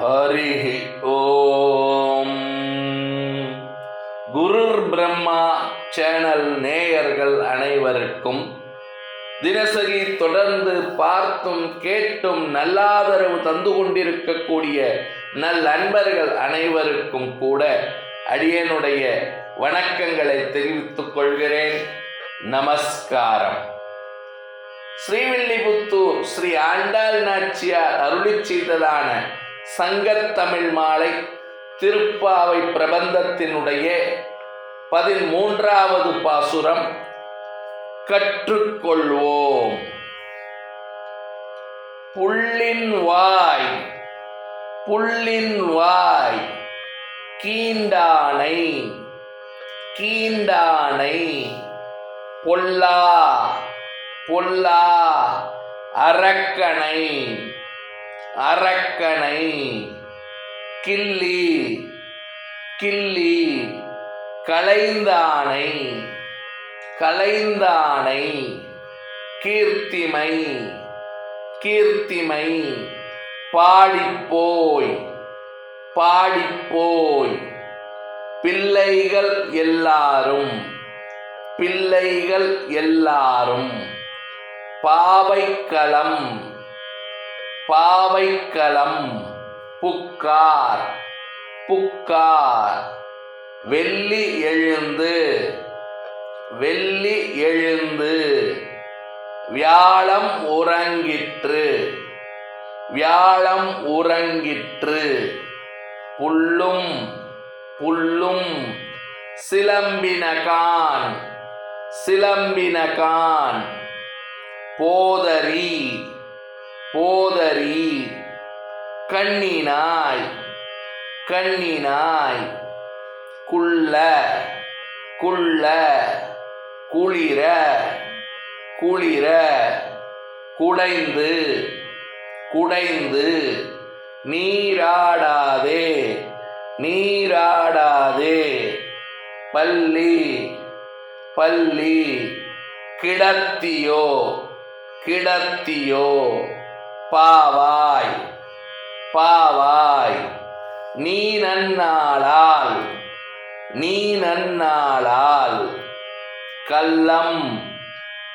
ஹரி ஓம். குருர் பிரம்மா சேனல் நேயர்கள் அனைவருக்கும் தினசரி தொடர்ந்து பார்த்தும் கேட்டும் நல்லாதரவு தந்து கொண்டிருக்கக்கூடிய நல் அன்பர்கள் அனைவருக்கும் கூட அடியனுடைய வணக்கங்களை தெரிவித்துக் கொள்கிறேன். நமஸ்காரம். ஸ்ரீவில்லிபுத்தூர் ஸ்ரீ ஆண்டாள் நாச்சியார் அருளி செய்ததான சங்கத்தமிழ் மாலை திருப்பாவை பிரபந்தத்தினுடைய பதிமூன்றாவது பாசுரம் கற்றுக்கொள்வோம். புள்ளின் வாய் புள்ளின் வாய் கீண்டானை கீண்டானை பொல்லா பொல்லா அரக்கனை. அரக்கனை கிள்ளி கிள்ளி களைந்தானை களைந்தானை கீர்த்திமை கீர்த்திமை பாடிப்போய் பாடிப்போய். பிள்ளைகள் எல்லாரும் பிள்ளைகள் எல்லாரும் பாவைக்களம் பாவைக்களம் புக்கார் புக்கார். வெள்ளி எழுந்து வெள்ளி எழுந்து வியாழம் உறங்கிற்று வியாழம் உறங்கிற்று. புல்லும் புல்லும் சிலம்பினகான் சிலம்பினகான் போதரி போதரி கண்ணினாய் கண்ணினாய் குள்ள குள்ள குளிர குளிர குடைந்து குடைந்து நீராடாதே நீராடாதே பள்ளி பள்ளி கிடத்தியோ கிடத்தியோ பாவாய். பாவாய். நீ நன்னாளால். நீ நன்னாளால். கள்ளம்.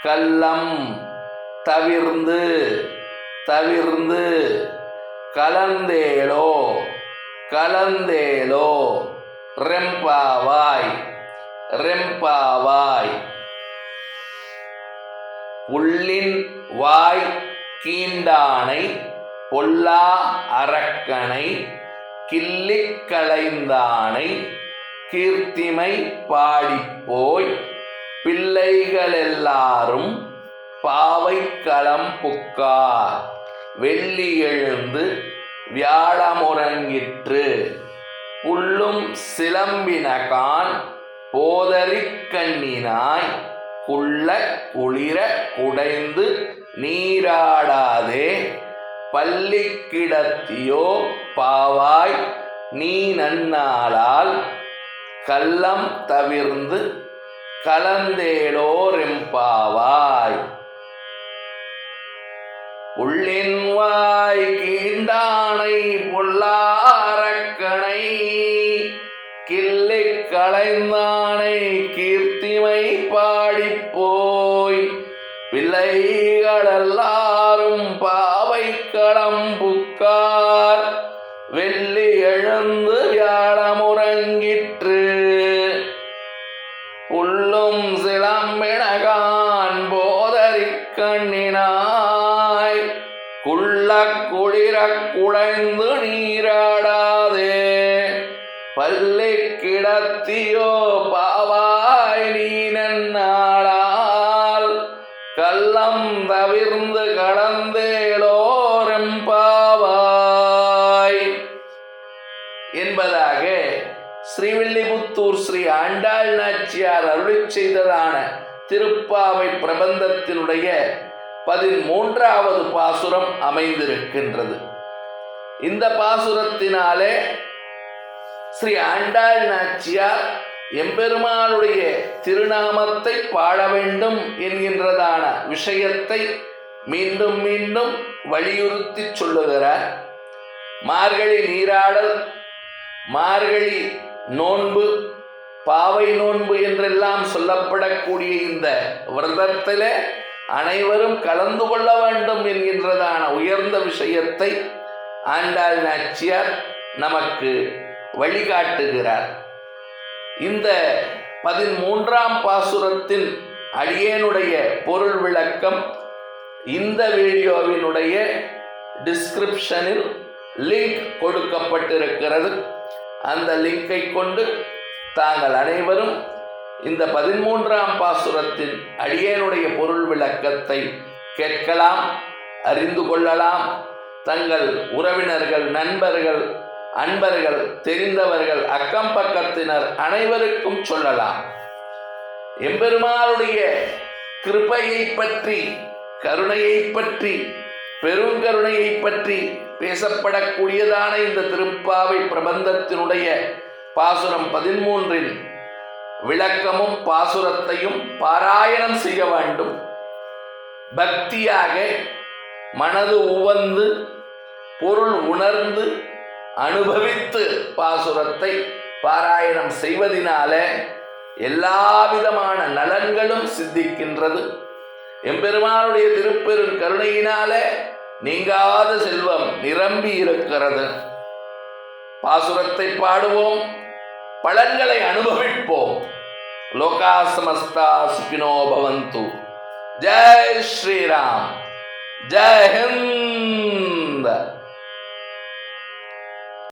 கள்ளம். தவிர்ந்து. தவிர்ந்து. கலந்தேளோ கலந்தேளோ ரெம்பாவாய். ரெம்பாவாய். உள்ளின் வாய் கீண்டானை பொல்லா அரக்கனை கிள்ளிக் களைந்தானை கீர்த்திமை பாடிப்போய் பிள்ளைகளெல்லாரும் பாவைக்களம் புக்கார். வெள்ளி எழுந்து வியாழமுறங்கிற்று. புல்லும் சிலம்பினகான் போதரிக் கண்ணினாய் குள்ள குளிர குடைந்து நீராடாதே பள்ளி கிடத்தியோ பாவாய் நீ நன்னாளால் கள்ளம் தவிர்ந்து கலந்தேலோரெம்பாவாய் உள்ளின் வாய் கீண்டானை பொல்லாரக்கணை கிள்ளை களைந்தானை கீர்த்திமை பாடிப்போய். பிள்ளைகளெல்லாரும் பாவை களம்புக்கார் வெள்ளி எழுந்து வியாழமுறங்கிற்று. உள்ளும் சிலம்பினகான் போதரி கண்ணினாய். குள்ள குளிர குழைந்து நீராடாதே. பள்ளி கிடத்தியோ பா தவிர்ந்து கடந்தேலோரெம்பாவாய் என்பதாக ஸ்ரீவில்லிபுத்தூர் ஸ்ரீ ஆண்டாள் நாச்சியார் அருளி செய்ததான திருப்பாவை பிரபந்தத்தினுடைய பதிமூன்றாவது பாசுரம் அமைந்திருக்கின்றது. இந்த பாசுரத்தினாலே ஸ்ரீ ஆண்டாள் நாச்சியார் எம்பெருமானுடைய திருநாமத்தை பாட வேண்டும் என்கின்றதான விஷயத்தை மீண்டும் மீண்டும் வலியுறுத்தி சொல்லுகிறார். மார்கழி நீராடல் மார்கழி நோன்பு பாவை நோன்பு என்றெல்லாம் சொல்லப்படக்கூடிய இந்த விரதத்தில் அனைவரும் கலந்து கொள்ள வேண்டும் என்கின்றதான உயர்ந்த விஷயத்தை ஆண்டாள் நாச்சியார் நமக்கு வழிகாட்டுகிறார். இந்த பதிமூன்றாம் பாசுரத்தின் அடியேனுடைய பொருள் விளக்கம் இந்த வீடியோவினுடைய டிஸ்கிரிப்ஷனில் லிங்க் கொடுக்கப்பட்டிருக்கிறது. அந்த லிங்கை கொண்டு தாங்கள் அனைவரும் இந்த பதிமூன்றாம் பாசுரத்தின் அடியேனுடைய பொருள் விளக்கத்தை கேட்கலாம் அறிந்து கொள்ளலாம். தங்கள் உறவினர்கள் நண்பர்கள் அன்பர்கள் தெரிந்தவர்கள் அக்கம் பக்கத்தினர் அனைவருக்கும் சொல்லலாம். எம்பெருமானுடைய கிருபையை பற்றி கருணையை பற்றி பெருங்கருணையை பற்றி பேசப்படக்கூடியதான இந்த திருப்பாவை பிரபந்தத்தினுடைய பாசுரம் பதிமூன்றின் விளக்கமும் பாசுரத்தையும் பாராயணம் செய்ய வேண்டும். பக்தியாக மனது உவந்து பொருள் உணர்ந்து அனுபவித்து பாசுரத்தை பாராயணம் செய்வதினால எல்லா விதமான நலன்களும் சித்திக்கின்றது. எம்பெருமானுடைய திருப்பெரும் கருணையினால நீங்காத செல்வம் நிரம்பி இருக்கிறது. பாசுரத்தை பாடுவோம் பலன்களை அனுபவிப்போம். லோகா சமஸ்தா சுகினோ பவந்து. ஜெய் ஸ்ரீராம் ஜெய் ஹிந்த்.